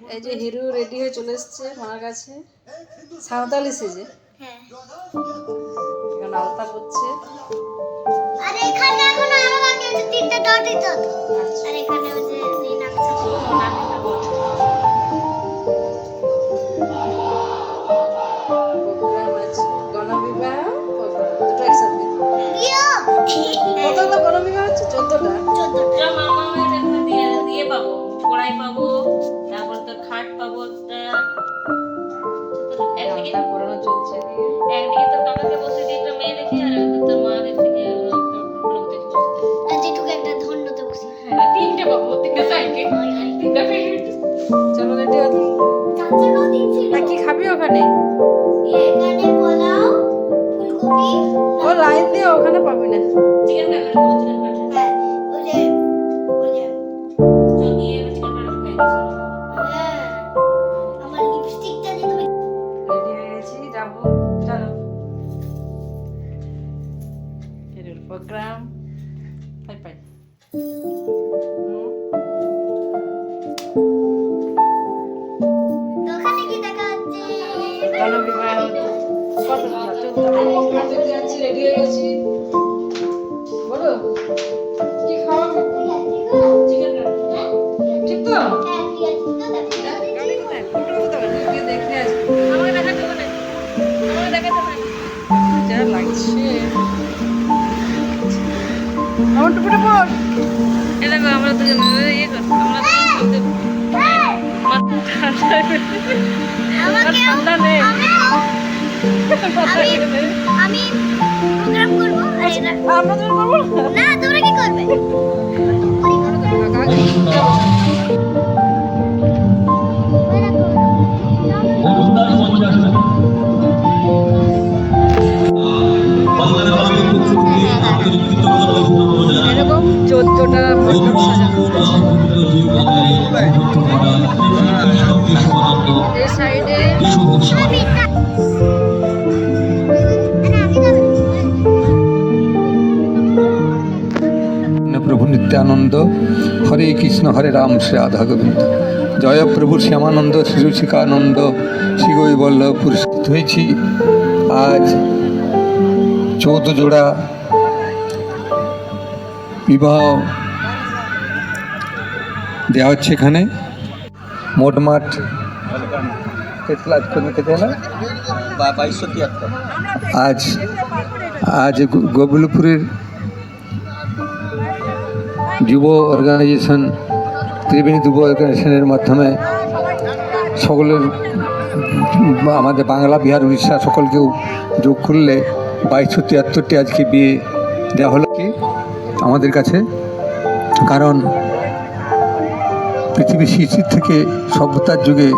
এই যে হিরু রেডি হয়ে চলে এসছে মার কাছে। সাঁওতালি সেজে হ্যাঁ। এখন আলতা করছে। আর এখানে এখন আরও বাকি আছে তিনটা ডটই একদিকে আলতা চলছে। একদিকে তোর কাকাকে বসে দিয়ে একটা মেয়ে দেখে আর একদিকে তোর মাদের দেখে আর যেটুকু একটা ধন্যতে বসি হ্যাঁ তিনটে তিনটে তিনটা চলো আর কি খাবি ওখানে? এখানে পোলাও ফুলকপি ও লাইন দিয়ে ওখানে পাবি না। চিকেন কাটলেট চিকেন কাটলেট হ্যাঁ ওই যে চল গিয়ে চিকেন কাটলেট খাই হিরোর প্রোগ্রাম পাই পাই দোকানে কি দেখা হচ্ছে গণবিবাহ কত চোদ্দ যাচ্ছি রেডি হয়ে গেছি বলো কি খাওয়াবে চিকেন ঠিক তো আমার টুপিটা পর এ দেখো আমরা দুজন ইয়ে কর আমরা দুজন ঠান্ডা নেই আমি আমি প্রোগ্রাম করব। আমরা তো করব? না তোমরা কি করবে? সাইডে প্রভু নিত্যানন্দ। হরে কৃষ্ণ, হরে রাম, শ্রী রাধা গোবিন্দ। জয় প্রভু শ্যামানন্দ, শ্রী রসিকানন্দ শ্রী গৈবল্লভ পুরস্কৃত হয়েছি আজ চৌদ্দ জোড়া বিবাহ দেওয়া হচ্ছে এখানে। মোটমাট আজ আজ গোবিলপুরের যুব অর্গানাইজেশন ত্রিবেণী যুব অর্গানাইজেশনের মাধ্যমে সকলের আমাদের বাংলা বিহার উড়িষ্যা সকলকেও যোগ করলে বাইশশো তিয়াত্তরটি আজকে বিয়ে দেওয়া হলো কি আমাদের কাছে। কারণ পৃথিবীর শিশির থেকে সভ্যতার যুগে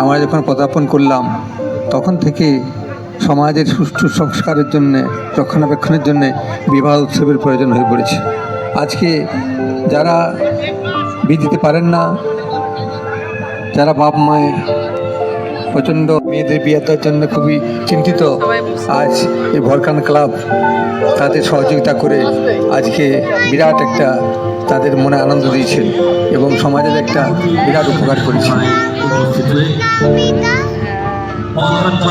আমরা যখন পদার্পণ করলাম, তখন থেকে সমাজের সুষ্ঠু সংস্কারের জন্যে, রক্ষণাবেক্ষণের জন্যে বিবাহ উৎসবের প্রয়োজন হয়ে পড়েছে। আজকে যারা বিয়ে দিতে পারেন না, যারা বাপ মায়ের প্রচণ্ড মেয়েদের বিয়ে দেওয়ার জন্য খুবই চিন্তিত। আজ এই ভরকান ক্লাব তাদের সহযোগিতা করে আজকে বিরাট একটা তাদের মনে আনন্দ দিয়েছেন এবং সমাজের একটা বিরাট উপকার করেছে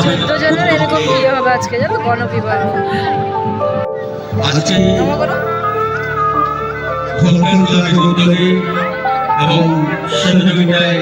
চোদ্দ জনের এরকম বিয়ে হবে আজকে জানো গণবিবাহ আজকে ক্ষমা করো ভোলকান ক্লাবের উদ্যোগে এবং সহযোগিতায়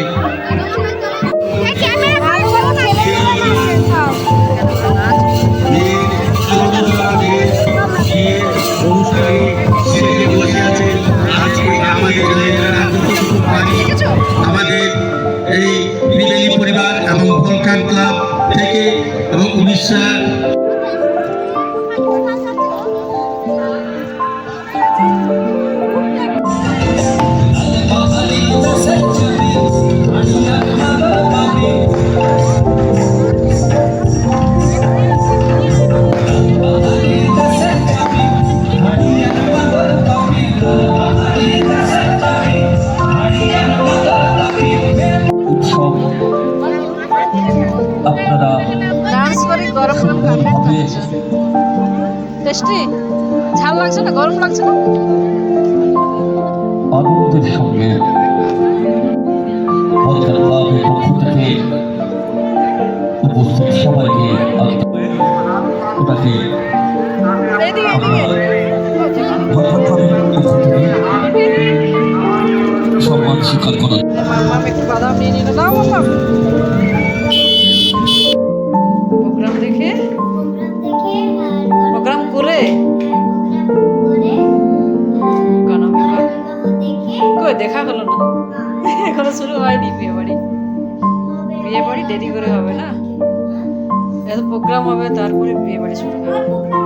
টেস্টি? ঝাল লাগছে না? গরম লাগছে না? আনন্দের সঙ্গে হলকার ক্লাবের সম্মান স্বীকার করা প্রোগ্রাম প্রোগ্রাম করে? করে গানা বিভাগ দেখে কই, দেখা হলো না? এখনও শুরু হয়নি বিয়ে বাড়ি। বিয়ে বাড়ি দেরি করে হবে না? এত প্রোগ্রাম হবে, তারপরে বিয়ে বাড়ি শুরু হবে।